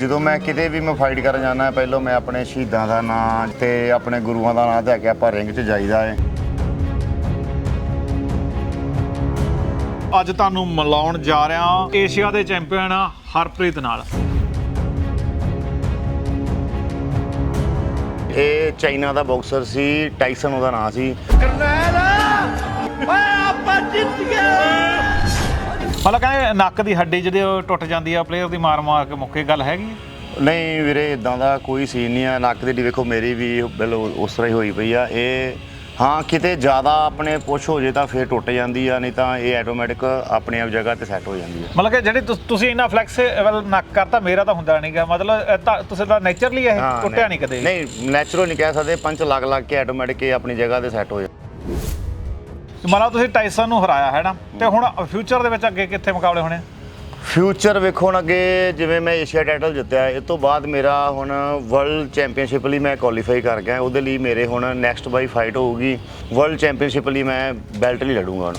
ਜਦੋਂ ਮੈਂ ਕਿਤੇ ਵੀ ਮੈਂ ਫਾਈਟ ਕਰਨ ਜਾਂਦਾ ਪਹਿਲਾਂ ਮੈਂ ਆਪਣੇ ਸ਼ਹੀਦਾਂ ਦਾ ਨਾਂ ਤੇ ਆਪਣੇ ਗੁਰੂਆਂ ਦਾ ਨਾਂ ਲੈ ਕੇ ਆਪਾਂ ਰਿੰਗ 'ਚ ਜਾਈਦਾ ਹੈ ਅੱਜ ਤੁਹਾਨੂੰ ਮਿਲਾਉਣ ਜਾ ਰਿਹਾ ਏਸ਼ੀਆ ਦੇ ਚੈਂਪੀਅਨ ਹਰਪ੍ਰੀਤ ਨਾਲ। ਇਹ ਚਾਈਨਾ ਦਾ ਬਾਕਸਰ ਸੀ ਟਾਈਸਨ ਉਹਦਾ ਨਾਂ ਸੀ। ਮਤਲਬ ਕਹਿੰਦੇ ਨੱਕ ਦੀ ਹੱਡੀ ਜਿਹੜੀ ਉਹ ਟੁੱਟ ਜਾਂਦੀ ਆ ਪਲੇਅਰ ਦੀ ਮਾਰ ਮਾਰ ਕੇ ਮੁੱਕੇ ਗੱਲ ਹੈਗੀ ਆ? ਨਹੀਂ ਵੀਰੇ ਇਦਾਂ ਦਾ ਕੋਈ ਸੀਨ ਨਹੀਂ ਆ। ਨੱਕ ਦੀ ਡੀ ਵੇਖੋ ਮੇਰੀ ਵੀ ਬਿਲਕੁਲ ਉਸ ਤਰ੍ਹਾਂ ਹੀ ਹੋਈ ਪਈ ਆ। ਇਹ ਹਾਂ ਕਿਤੇ ਜ਼ਿਆਦਾ ਆਪਣੇ ਪੁਸ਼ ਹੋ ਜੇ ਤਾਂ ਫੇਰ ਟੁੱਟ ਜਾਂਦੀ ਆ ਨਹੀਂ ਤਾਂ ਇਹ ਆਟੋਮੈਟਿਕ ਆਪਣੇ ਆਪ ਜਗ੍ਹਾ ਤੇ ਸੈੱਟ ਹੋ ਜਾਂਦੀ ਆ। ਮਤਲਬ ਕਿ ਜਿਹੜੀ ਤੁਸ- ਤੁਸੀਂ ਇੰਨਾ ਫਲੈਕਸੀਬਲ ਨੱਕ ਕਰਤਾ ਮੇਰਾ ਤਾਂ ਹੁੰਦਾ ਨਹੀਂਗਾ ਮਤਲਬ ਇਹ ਤਾਂ ਤੁਸੀਂ ਤਾਂ ਨੇਚਰਲੀ ਇਹ ਹਾਂ, ਟੁੱਟਿਆ ਨਹੀਂ ਕਦੇ। ਨਹੀਂ ਨੈਚੁਰਲ ਨਹੀਂ ਕਹਿ ਸਕਦੇ ਪੰਚ ਲੱਗ ਲੱਗ ਕੇ ਆਟੋਮੈਟਿਕ ਇਹ ਆਪਣੀ ਜਗ੍ਹਾ ਤੇ ਸੈੱਟ ਹੋ ਜਾਂਦਾ। ਮਤਲਬ ਤੁਸੀਂ ਟਾਈਸਨ ਨੂੰ ਹਰਾਇਆ ਹੈ ਨਾ? ਤੇ ਹੁਣ ਫਿਊਚਰ ਦੇ ਵਿੱਚ ਅੱਗੇ ਕਿੱਥੇ ਮੁਕਾਬਲੇ ਹੋਣੇ? ਆ? ਫਿਊਚਰ ਵੇਖੋ ਹੁਣ ਅੱਗੇ ਜਿਵੇਂ ਮੈਂ ਏਸ਼ੀਆ ਟਾਈਟਲ ਜਿੱਤਿਆ ਇਸ ਤੋਂ ਬਾਅਦ ਮੇਰਾ ਹੁਣ ਵਰਲਡ ਚੈਂਪੀਅਨਸ਼ਿਪ ਲਈ ਮੈਂ ਕੁਆਲੀਫਾਈ ਕਰ ਗਿਆ ਉਹਦੇ ਲਈ ਮੇਰੇ ਹੁਣ ਨੈਕਸਟ ਬਾਈ ਫਾਈਟ ਹੋਊਗੀ ਵਰਲਡ ਚੈਂਪੀਅਨਸ਼ਿਪ ਲਈ ਮੈਂ ਬੈਲਟ ਲਈ ਲੜੂੰਗਾ ਹੁਣ।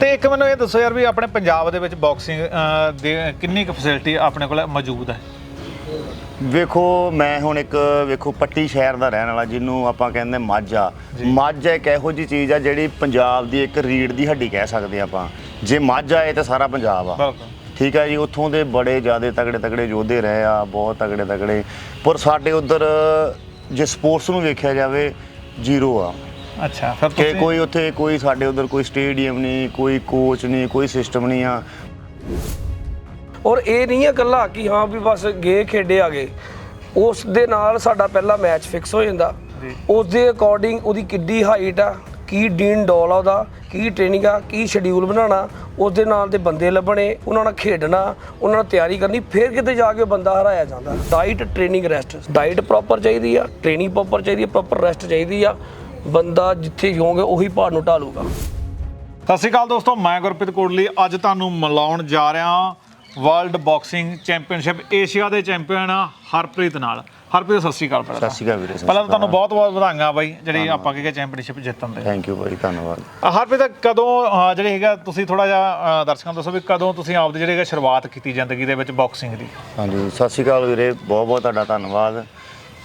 ਤੇ ਇੱਕ ਮੈਨੂੰ ਇਹ ਦੱਸੋ ਯਾਰ ਵੀ ਆਪਣੇ ਪੰਜਾਬ ਦੇ ਵਿੱਚ ਬਾਕਸਿੰਗ ਦੇ ਕਿੰਨੀ ਕੁ ਫੈਸਿਲਿਟੀ ਆਪਣੇ ਕੋਲ ਮੌਜੂਦ ਹੈ? ਵੇਖੋ ਮੈਂ ਹੁਣ ਇੱਕ ਵੇਖੋ ਪੱਟੀ ਸ਼ਹਿਰ ਦਾ ਰਹਿਣ ਵਾਲਾ ਜਿਹਨੂੰ ਆਪਾਂ ਕਹਿੰਦੇ ਮਾਝਾ। ਮਾਝਾ ਇੱਕ ਇਹੋ ਜੀ ਚੀਜ਼ ਆ ਜਿਹੜੀ ਪੰਜਾਬ ਦੀ ਇੱਕ ਰੀੜ ਦੀ ਹੱਡੀ ਕਹਿ ਸਕਦੇ ਆਪਾਂ। ਜੇ ਮਾਝਾ ਹੈ ਤਾਂ ਸਾਰਾ ਪੰਜਾਬ ਆ। ਠੀਕ ਹੈ ਜੀ ਉੱਥੋਂ ਦੇ ਬੜੇ ਜ਼ਿਆਦੇ ਤਗੜੇ ਤਗੜੇ ਯੋਧੇ ਰਹੇ ਆ ਬਹੁਤ ਤਗੜੇ ਤਗੜੇ ਪਰ ਸਾਡੇ ਉਧਰ ਜੇ ਸਪੋਰਟਸ ਨੂੰ ਵੇਖਿਆ ਜਾਵੇ ਜ਼ੀਰੋ ਆ। ਅੱਛਾ ਫਿਰ ਤੁਸੀਂ ਕੋਈ ਉੱਥੇ ਕੋਈ ਸਾਡੇ ਉਧਰ ਕੋਈ ਸਟੇਡੀਅਮ ਨਹੀਂ ਕੋਈ ਕੋਚ ਨਹੀਂ ਕੋਈ ਸਿਸਟਮ ਨਹੀਂ ਆ। ਔਰ ਇਹ ਨਹੀਂ ਹੈ ਇਕੱਲਾ ਕਿ ਹਾਂ ਵੀ ਬਸ ਗਏ ਖੇਡੇ ਆ ਗਏ। ਉਸ ਦੇ ਨਾਲ ਸਾਡਾ ਪਹਿਲਾ ਮੈਚ ਫਿਕਸ ਹੋ ਜਾਂਦਾ। ਉਸ ਦੇ ਅਕੋਰਡਿੰਗ ਉਹਦੀ ਕਿੱਡੀ ਹਾਈਟ ਆ ਕੀ ਡੀਨ ਡੋਲ ਆ ਉਹਦਾ ਕੀ ਟ੍ਰੇਨਿੰਗ ਆ ਕੀ ਸ਼ਡਿਊਲ ਬਣਾਉਣਾ ਉਸ ਦੇ ਨਾਲ ਦੇ ਬੰਦੇ ਲੱਭਣੇ ਉਹਨਾਂ ਨਾਲ ਖੇਡਣਾ ਉਹਨਾਂ ਨਾਲ ਤਿਆਰੀ ਕਰਨੀ ਫਿਰ ਕਿਤੇ ਜਾ ਕੇ ਬੰਦਾ ਹਰਾਇਆ ਜਾਂਦਾ। Diet training rest diet proper ਚਾਹੀਦੀ ਆ ਟ੍ਰੇਨਿੰਗ ਪ੍ਰੋਪਰ ਚਾਹੀਦੀ ਆ ਪ੍ਰੋਪਰ ਰੈਸਟ ਚਾਹੀਦੀ ਆ। ਬੰਦਾ ਜਿੱਥੇ ਜਾਓਗੇ ਉਹੀ ਪਹਾੜ ਨੂੰ ਢਾਲੂਗਾ। ਸਤਿ ਸ਼੍ਰੀ ਅਕਾਲ ਦੋਸਤੋ ਮੈਂ ਗੁਰਪ੍ਰੀਤ ਕੋਟਲੀ। ਅੱਜ ਤੁਹਾਨੂੰ ਮਿਲਾਉਣ ਜਾ ਰਿਹਾ ਵਰਲਡ ਬਾਕਸਿੰਗ ਚੈਂਪੀਅਨਸ਼ਿਪ ਏਸ਼ੀਆ ਦੇ ਚੈਂਪੀਅਨ ਹਰਪ੍ਰੀਤ ਨਾਲ। ਹਰਪ੍ਰੀਤ ਸਤਿ ਸ਼੍ਰੀ ਅਕਾਲ ਪਹਿਲਾਂ ਸਤਿ ਸ਼੍ਰੀ ਅਕਾਲ ਵੀਰੇ, ਪਹਿਲਾਂ ਤਾਂ ਤੁਹਾਨੂੰ ਬਹੁਤ ਬਹੁਤ ਵਧਾਈਆਂ ਬਾਈ ਜਿਹੜੀ ਆਪਾਂ ਕਿ ਚੈਂਪੀਅਨਸ਼ਿਪ ਜਿੱਤਣ ਦੇ। ਥੈਂਕ ਯੂ ਭਾਈ ਧੰਨਵਾਦ। ਹਰਪ੍ਰੀਤ ਕਦੋਂ ਜਿਹੜੇ ਹੈਗਾ ਤੁਸੀਂ ਥੋੜਾ ਜਿਹਾ ਦਰਸ਼ਕਾਂ ਨੂੰ ਦੱਸੋ ਵੀ ਕਦੋਂ ਤੁਸੀਂ ਆਪਦੀ ਜਿਹੜੀ ਹੈਗਾ ਸ਼ੁਰੂਆਤ ਕੀਤੀ ਜ਼ਿੰਦਗੀ ਦੇ ਵਿੱਚ ਬਾਕਸਿੰਗ ਦੀ? ਹਾਂਜੀ ਸਤਿ ਸ਼੍ਰੀ ਅਕਾਲ ਵੀਰੇ ਬਹੁਤ ਬਹੁਤ ਤੁਹਾਡਾ ਧੰਨਵਾਦ।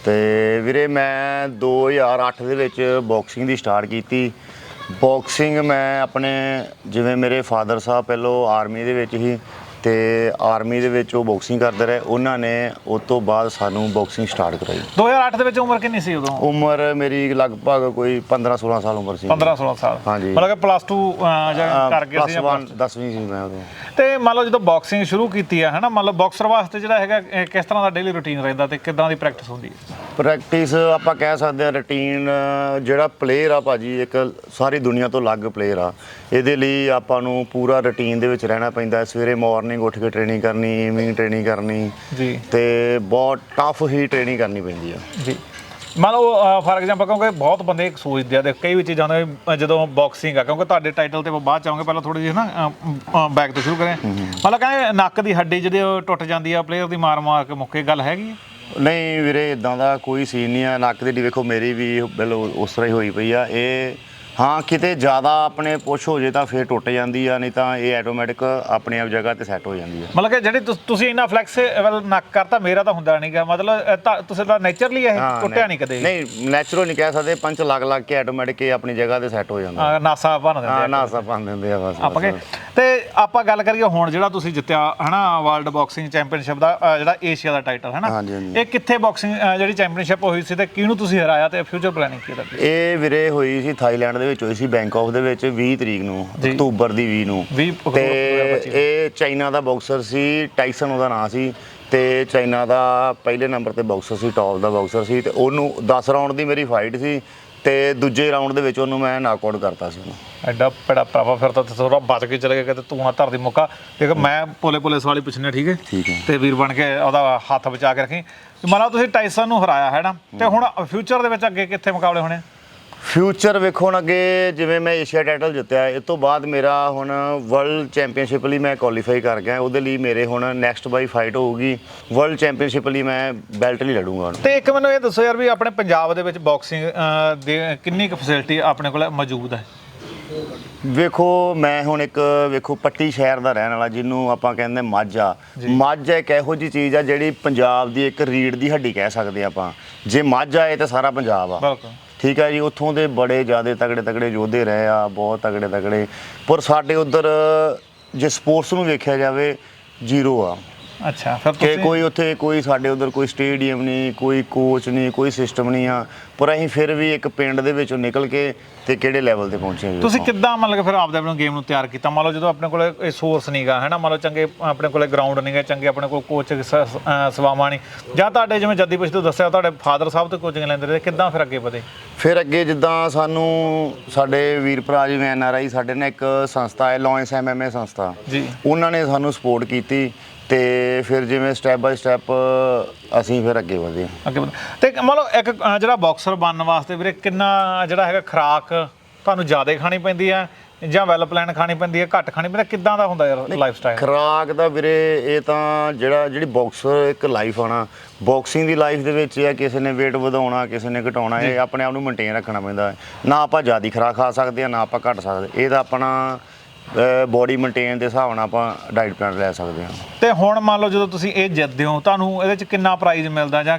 ਤੇ ਵੀਰੇ ਮੈਂ 2008 ਦੇ ਵਿੱਚ ਬਾਕਸਿੰਗ ਦੀ ਸਟਾਰਟ ਕੀਤੀ। ਬਾਕਸਿੰਗ ਮੈਂ ਆਪਣੇ ਜਿਵੇਂ ਮੇਰੇ ਫਾਦਰ ਸਾਹਿਬ ਪਹਿਲੋਂ ਆਰਮੀ ਦੇ ਵਿੱਚ ਹੀ ਤੇ ਆਰਮੀ ਦੇ ਵਿੱਚ ਉਹ ਬਾਕਸਿੰਗ ਕਰਦੇ ਰਹੇ। ਉਹਨਾਂ ਨੇ ਉਸ ਤੋਂ ਬਾਅਦ ਸਾਨੂੰ ਬਾਕਸਿੰਗ ਸਟਾਰਟ ਕਰਾਈ। 2008 ਦੇ ਵਿੱਚ ਉਮਰ ਕਿੰਨੀ ਸੀ ਉਦੋਂ? ਉਮਰ ਮੇਰੀ ਲਗਭਗ ਕੋਈ 15 16 ਸਾਲ ਉਮਰ ਸੀ। 15 16 ਸਾਲ। ਹਾਂਜੀ। ਮਤਲਬ ਕਿ ਪਲੱਸ 2 ਕਰ ਗਏ ਸੀ ਜਾਂ ਪਲੱਸ 1 10ਵੀਂ ਸੀ ਮੈਂ ਉਦੋਂ। ਤੇ ਮੰਨ ਲਓ ਜਦੋਂ ਬਾਕਸਿੰਗ ਸ਼ੁਰੂ ਕੀਤੀ ਹੈ ਹਨਾ ਮੰਨ ਲਓ ਬਾਕਸਰ ਵਾਸਤੇ ਜਿਹੜਾ ਹੈਗਾ ਕਿਸ ਤਰ੍ਹਾਂ ਦਾ ਡੇਲੀ ਰੁਟੀਨ ਰਹਿੰਦਾ ਤੇ ਕਿੱਦਾਂ ਦੀ ਪ੍ਰੈਕਟਿਸ ਹੁੰਦੀ ਹੈ? ਪ੍ਰੈਕਟਿਸ ਆਪਾਂ ਕਹਿ ਸਕਦੇ ਹਾਂ ਰੁਟੀਨ ਜਿਹੜਾ ਪਲੇਅਰ ਆ ਭਾਜੀ ਇੱਕ ਸਾਰੀ ਦੁਨੀਆ ਤੋਂ ਅਲੱਗ ਪਲੇਅਰ ਆ। ਇਹਦੇ ਲਈ ਆਪਾਂ ਨੂੰ ਪੂਰਾ ਰੁਟੀਨ ਦੇ ਵਿੱਚ ਰਹਿਣਾ ਪੈਂਦਾ। ਸਵੇਰੇ ਮਾਰਨਿੰਗ ਉੱਠ ਕੇ ਟ੍ਰੇਨਿੰਗ ਕਰਨੀ ਈਵਨਿੰਗ ਟ੍ਰੇਨਿੰਗ ਕਰਨੀ ਜੀ। ਤੇ ਬਹੁਤ ਟਫ ਹੀ ਟ੍ਰੇਨਿੰਗ ਕਰਨੀ ਪੈਂਦੀ ਆ। ਜੀ। ਮੰਨ ਲਓ ਫਾਰ ਐਗਜ਼ਾਮਪਲ ਕਿਉਂਕਿ ਬਹੁਤ ਬੰਦੇ ਸੋਚਦੇ ਆ ਦੇ ਕਈ ਵੀ ਚੀਜ਼ਾਂ ਅ, ਜਦੋਂ ਬਾਕਸਿੰਗ ਆ ਕਿਉਂਕਿ ਤੁਹਾਡੇ ਟਾਈਟਲ ਤੇ ਬਾਅਦ ਚ ਆਵਾਂਗੇ ਪਹਿਲਾਂ ਥੋੜੀ ਜਿਹੀ ਨਾ ਬੈਕ ਤੋਂ ਸ਼ੁਰੂ ਕਰਾਂ ਮਤਲਬ ਕਹਿੰਦੇ ਨੱਕ ਦੀ ਹੱਡੀ ਜਿਹੜੀ ਉਹ ਟੁੱਟ ਜਾਂਦੀ ਆ ਪਲੇਅਰ ਦੀ ਮਾਰ ਮਾਰ ਕੇ ਮੁੱਕੇ ਗੱਲ ਹੈਗੀ ਆ? ਨਹੀਂ ਵੀਰੇ ਇਦਾਂ ਦਾ ਕੋਈ ਸੀਨ ਨਹੀਂ ਆ। ਨੱਕ ਦੀ ਡੀ ਵੇਖੋ, ਮੇਰੀ ਵੀ ਬਿਲ ਉਸ ਤਰ੍ਹਾਂ ਹੀ ਹੋਈ ਪਈ ਆ। ਇਹ ਹਾਂ ਕਿਤੇ ਜ਼ਿਆਦਾ ਆਪਣੇ ਪੁਸ਼ ਹੋ ਜੇ ਤਾਂ ਫੇਰ ਟੁੱਟ ਜਾਂਦੀ ਆ ਨਹੀਂ ਤਾਂ ਇਹ ਆਟੋਮੈਟਿਕ ਆਪਣੇ ਆਪ ਜਗ੍ਹਾ ਤੇ ਸੈੱਟ ਹੋ ਜਾਂਦੀ ਆ। ਮਤਲਬ ਕਿ ਜਿਹੜੀ ਤੁਸ- ਤੁਸੀਂ ਇੰਨਾ ਫਲੈਕਸੀਬਲ ਨੱਕ ਕਰਤਾ ਮੇਰਾ ਤਾਂ ਹੁੰਦਾ ਨਹੀਂਗਾ ਮਤਲਬ ਇਹ ਤਾਂ ਤੁਸੀਂ ਤਾਂ ਨੇਚਰਲੀ ਇਹ ਹਾਂ, ਟੁੱਟਿਆ ਨਹੀਂ ਕਦੇ। ਨਹੀਂ ਨੈਚੁਰਲ ਨਹੀਂ ਕਹਿ ਸਕਦੇ ਪੰਚ ਲੱਗ ਲੱਗ ਕੇ ਆਟੋਮੈਟਿਕ ਇਹ ਆਪਣੀ ਜਗ੍ਹਾ ਤੇ ਸੈੱਟ ਹੋ ਜਾਂਦਾ। ਅ, ਨਾਸਾ ਬਣ ਦਿੰਦੇ ਹਾਂ ਆ ਨਾਸਾ ਪਾ ਦਿੰਦੇ ਆ ਬਸ ਆਪਾਂ ਕਿ ਬਸ। ਤੇ ਆਪਾਂ ਗੱਲ ਕਰੀਏ ਹੁਣ ਜਿਹੜਾ ਤੁਸੀਂ ਜਿੱਤਿਆ ਹਨਾ ਵਰਲਡ ਬਾਕਸਿੰਗ ਚੈਂਪੀਅਨਸ਼ਿਪ ਦਾ ਜਿਹੜਾ ਏਸ਼ੀਆ ਦਾ ਟਾਈਟਲ ਹਨਾ। ਹਾਂਜੀ, ਹਾਂਜੀ। ਇਹ ਕਿੱਥੇ ਬਾਕਸਿੰਗ ਜਿਹੜੀ ਚੈਂਪੀਅਨਸ਼ਿਪ ਹੋਈ ਸੀ ਤੇ ਕਿਹਨੂੰ ਤੁਸੀਂ ਹਰਾਇਆ ਤੇ ਫਿਊਚਰ ਪਲੈਨਿੰਗ ਕੀ ਤੁਹਾਡੀ ਇਹ ਵੀਰੇ ਹੋਈ ਸੀ ਥਾਈਲੈਂਡ ਦੇ ਵਿੱਚ ਹੋਈ ਸੀ ਬੈਂਕਾਕ ਦੇ ਵਿੱਚ 20 ਤਰੀਕ ਨੂੰ ਜੀ। ਅਕਤੂਬਰ ਦੀ 20 ਨੂੰ। 20 ਅਕਤੂਬਰ ਤੇ 2025 ਇਹ ਚਾਈਨਾ ਦਾ ਬਾਕਸਰ ਸੀ ਟਾਈਸਨ ਉਹਦਾ ਨਾਂ ਸੀ। ਤੇ ਚਾਈਨਾ ਦਾ ਪਹਿਲੇ ਨੰਬਰ ਤੇ ਬਾਕਸਰ ਸੀ ਟੌਪ ਦਾ ਬਾਕਸਰ ਸੀ। ਤੇ ਉਹਨੂੰ 10 ਰਾਉਂਡ ਦੀ ਮੇਰੀ ਫਾਈਟ ਸੀ। ਤੇ ਦੂਜੇ ਰਾਉਂਡ ਦੇ ਵਿੱਚ ਉਹਨੂੰ ਮੈਂ ਨੌਕਆਊਟ ਕਰਤਾ ਸੀ ਉਹਨੂੰ। ਐਡਾ ਪੜਾ ਭਰਾਵਾ ਫਿਰ ਤਾਂ ਥੋੜਾ ਬਚ ਕੇ ਚਲੇ ਗਏ ਕਿ ਤੂੰ ਆ ਧਰਦੀ ਮੁੱਕਾ। ਦੇਖ ਮੈਂ ਪੋਲੇ ਪੋਲੇ ਸਵਾਲ ਹੀ ਪੁੱਛਣੇ ਠੀਕ ਹੈ? ਠੀਕ ਹੈ। ਤੇ ਵੀਰ ਬਣ ਕੇ ਉਹਦਾ ਹੱਥ ਬਚਾ ਕੇ ਰੱਖੀ। ਮੰਨ ਤੁਸੀਂ ਟਾਈਸਨ ਨੂੰ ਹਰਾਇਆ ਹੈ ਨਾ? ਤੇ ਹੁਣ ਫਿਊਚਰ ਦੇ ਵਿੱਚ ਅੱਗੇ ਕਿੱਥੇ ਮੁਕਾਬਲੇ ਹੋਣੇ ਆ? ਫਿਊਚਰ ਵੇਖੋ ਹੁਣ ਅੱਗੇ ਜਿਵੇਂ ਮੈਂ ਏਸ਼ੀਆ ਟਾਈਟਲ ਜਿੱਤਿਆ ਇਸ ਤੋਂ ਬਾਅਦ ਮੇਰਾ ਹੁਣ ਵਰਲਡ ਚੈਂਪੀਅਨਸ਼ਿਪ ਲਈ ਮੈਂ ਕੁਆਲੀਫਾਈ ਕਰ ਗਿਆ ਉਹਦੇ ਲਈ ਮੇਰੇ ਹੁਣ ਨੈਕਸਟ ਬਾਈ ਫਾਈਟ ਹੋਊਗੀ ਵਰਲਡ ਚੈਂਪੀਅਨਸ਼ਿਪ ਲਈ ਮੈਂ ਬੈਲਟ ਲਈ ਲੜੂੰਗਾ ਹੁਣ ਤੇ ਇੱਕ ਮੈਨੂੰ ਇਹ ਦੱਸੋ ਯਾਰ ਵੀ ਆਪਣੇ ਪੰਜਾਬ ਦੇ ਵਿੱਚ ਬਾਕਸਿੰਗ ਦੇ ਕਿੰਨੀ ਕੁ ਫੈਸਿਲਿਟੀ ਆਪਣੇ ਕੋਲ ਮੌਜੂਦ ਹੈ? ਵੇਖੋ ਮੈਂ ਹੁਣ ਇੱਕ ਵੇਖੋ ਪੱਟੀ ਸ਼ਹਿਰ ਦਾ ਰਹਿਣ ਵਾਲਾ ਜਿਹਨੂੰ ਆਪਾਂ ਕਹਿੰਦੇ ਮਾਝਾ। ਮਾਝਾ ਇੱਕ ਇਹੋ ਜੀ ਚੀਜ਼ ਆ ਜਿਹੜੀ ਪੰਜਾਬ ਦੀ ਇੱਕ ਰੀੜ ਦੀ ਹੱਡੀ ਕਹਿ ਸਕਦੇ ਆਪਾਂ। ਜੇ ਮਾਝਾ ਹੈ ਤਾਂ ਸਾਰਾ ਪੰਜਾਬ ਆ। ਬਿਲਕੁਲ। ਠੀਕ ਹੈ ਜੀ, ਉੱਥੋਂ ਦੇ ਬੜੇ ਜਿਆਦੇ ਤਗੜੇ ਤਗੜੇ ਯੋਧੇ ਰਹੇ ਆ, ਬਹੁਤ ਤਗੜੇ ਤਗੜੇ ਪਰ ਸਾਡੇ ਉਧਰ, ਜੇ ਸਪੋਰਟਸ ਨੂੰ ਵੇਖਿਆ ਜਾਵੇ, ਜ਼ੀਰੋ ਆ। ਅੱਛਾ ਫਿਰ ਕਿ ਤੁਸੀਂ ਕੋਈ ਉੱਥੇ ਕੋਈ ਸਾਡੇ ਉਧਰ ਕੋਈ ਸਟੇਡੀਅਮ ਨਹੀਂ ਕੋਈ ਕੋਚ ਨਹੀਂ ਕੋਈ ਸਿਸਟਮ ਨਹੀਂ ਆ। ਪਰ ਅਸੀਂ ਫਿਰ ਵੀ ਇੱਕ ਪਿੰਡ ਦੇ ਵਿੱਚੋਂ ਨਿਕਲ ਕੇ ਤੇ ਕਿਹੜੇ ਲੈਵਲ ਤੇ ਪਹੁੰਚੇ ਜੀ ਤੁਸੀਂ। ਕਿੱਦਾਂ ਮਤਲਬ ਕਿ ਫਿਰ ਆਪਦੇ ਆਪਣੇ ਗੇਮ ਨੂੰ ਤਿਆਰ ਕੀਤਾ? ਮੰਨ ਲਓ ਜਦੋਂ ਆਪਣੇ ਕੋਲੇ ਇਹ ਸੋਰਸ ਨਹੀਂਗਾ ਹੈ ਨਾ? ਮੰਨ ਲਓ ਚੰਗੇ ਆਪਣੇ ਕੋਲੇ ਗਰਾਊਂਡ ਨਹੀਂਗਾ ਚੰਗੇ ਆਪਣੇ ਕੋਲ ਕੋਚ ਸਵਾਮਾ ਨਹੀਂ। ਜਾਂ ਤੁਹਾਡੇ ਜਿਵੇਂ ਜੱਦੀ ਪਿਛ ਤੋਂ ਦੱਸਿਆ ਤੁਹਾਡੇ ਫਾਦਰ ਸਾਹਿਬ ਤੋਂ ਕੋਚਿੰਗ ਲੈਂਦੇ ਰਹੇ ਕਿੱਦਾਂ ਫਿਰ ਅੱਗੇ ਵਧੇ? ਫਿਰ ਅੱਗੇ ਜਿੱਦਾਂ ਸਾਨੂੰ ਸਾਡੇ ਵੀਰ ਭਰਾ ਜਿਵੇਂ ਐਨ ਆਰ ਆਈ ਸਾਡੇ ਨੇ ਇੱਕ ਸੰਸਥਾ ਹੈ ਲੌਂਸ ਐਮਐਮਏ ਸੰਸਥਾ। ਜੀ। ਉਹਨਾਂ ਨੇ ਸਾਨੂੰ ਸਪੋਰਟ ਕੀਤੀ। ਤੇ ਫਿਰ ਜਿਵੇਂ ਸਟੈਪ ਬਾਈ ਸਟੈਪ ਅਸੀਂ ਫਿਰ ਅੱਗੇ ਵਧੇ ਅੱਗੇ ਵਧੇ। ਤੇ ਮੰਨ ਲਓ ਇੱਕ ਜਿਹੜਾ ਬਾਕਸਰ ਬਣਨ ਵਾਸਤੇ ਵੀਰੇ ਕਿੰਨਾ ਜਿਹੜਾ ਹੈਗਾ ਖਰਾਕ ਤੁਹਾਨੂੰ ਜ਼ਿਆਦਾ ਖਾਣੀ ਪੈਂਦੀ ਹੈ ਜਾਂ ਵੈਲ ਪਲਾਨ ਖਾਣੀ ਪੈਂਦੀ ਹੈ ਘੱਟ ਖਾਣੀ ਪੈਂਦੀ ਹੈ? ਕਿੱਦਾਂ ਦਾ ਹੁੰਦਾ ਯਾਰ ਲਾਈਫ ਸਟਾਈਲ ਖਰਾਕ ਦਾ ਵੀਰੇ ਇਹ ਤਾਂ ਜਿਹੜਾ ਜਿਹੜੀ ਬਾਕਸਰ ਇੱਕ ਲਾਈਫ ਆਣਾ ਬਾਕਸਿੰਗ ਦੀ ਲਾਈਫ ਦੇ ਵਿੱਚ ਇਹ ਆ ਕਿਸੇ ਨੇ weight ਵਧਾਉਣਾ ਕਿਸੇ ਨੇ ਘਟਾਉਣਾ ਇਹ ਆਪਣੇ ਆਪ ਨੂੰ ਮੇਨਟੇਨ ਰੱਖਣਾ ਪੈਂਦਾ ਹੈ। ਨਾ ਆਪਾਂ ਜ਼ਿਆਦੀ ਖਰਾਕ ਖਾ ਸਕਦੇ ਆ ਨਾ ਆਪਾਂ ਘਟ ਸਕਦੇ। ਇਹ ਤਾਂ ਆਪਣਾ ਬੋਡੀ ਮੇਨਟੇਨ ਦੇ ਹਿਸਾਬ ਨਾਲ ਆਪਾਂ ਡਾਈਟ ਪਲਾਨ ਲੈ ਸਕਦੇ ਹਾਂ। ਤੇ ਹੁਣ ਮੰਨ ਲਓ ਜਦੋਂ ਤੁਸੀਂ ਇਹ ਜਿੱਤਦੇ ਹੋ ਤੁਹਾਨੂੰ ਇਹਦੇ ਚ ਕਿੰਨਾ ਪ੍ਰਾਈਜ਼ ਮਿਲਦਾ ਜਾਂ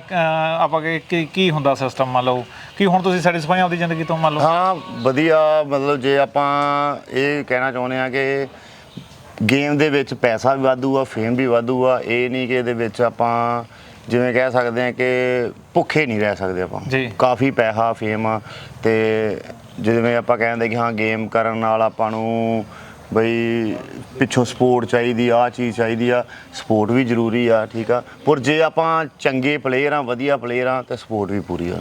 ਆਪਾਂ ਕੀ- ਕੀ ਕੀ ਹੁੰਦਾ ਸਿਸਟਮ ਮੰਨ ਲਓ? ਕਿ ਹੁਣ ਤੁਸੀਂ ਸੈਟੀਸਫਾਈ ਆਪਦੀ ਜ਼ਿੰਦਗੀ ਤੋਂ ਮੰਨ ਲਓ? ਹਾਂ ਵਧੀਆ ਮਤਲਬ ਜੇ ਆਪਾਂ ਇਹ ਕਹਿਣਾ ਚਾਹੁੰਦੇ ਆ ਕਿ ਗੇਮ ਦੇ ਵਿੱਚ ਪੈਸਾ ਵੀ ਵਾਧੂ ਆ ਫੇਮ ਵੀ ਵਾਧੂ ਆ ਇਹ ਨਹੀਂ ਕਿ ਇਹਦੇ ਵਿੱਚ ਆਪਾਂ ਜਿਵੇਂ ਕਹਿ ਸਕਦੇ ਆ ਕਿ ਭੁੱਖੇ ਨਹੀਂ ਰਹਿ ਸਕਦੇ ਆਪਾਂ। ਜੀ। ਕਾਫੀ ਪੈਸਾ ਫੇਮ ਤੇ ਜਿਵੇਂ ਆਪਾਂ ਕਹਿੰਦੇ ਕਿ ਹਾਂ ਗੇਮ ਕਰਨ ਨਾਲ ਆਪਾਂ ਨੂੰ ਬਈ ਪਿੱਛੋਂ ਸਪੋਰਟ ਚਾਹੀਦੀ ਆ ਚੀਜ਼ ਚਾਹੀਦੀ ਆ ਸਪੋਰਟ ਵੀ ਜ਼ਰੂਰੀ ਆ ਠੀਕ ਆ। ਪਰ ਜੇ ਆਪਾਂ ਚੰਗੇ ਪਲੇਅਰ ਆ ਵਧੀਆ ਪਲੇਅਰ ਆ ਤੇ ਸਪੋਰਟ ਵੀ ਪੂਰੀ ਆ।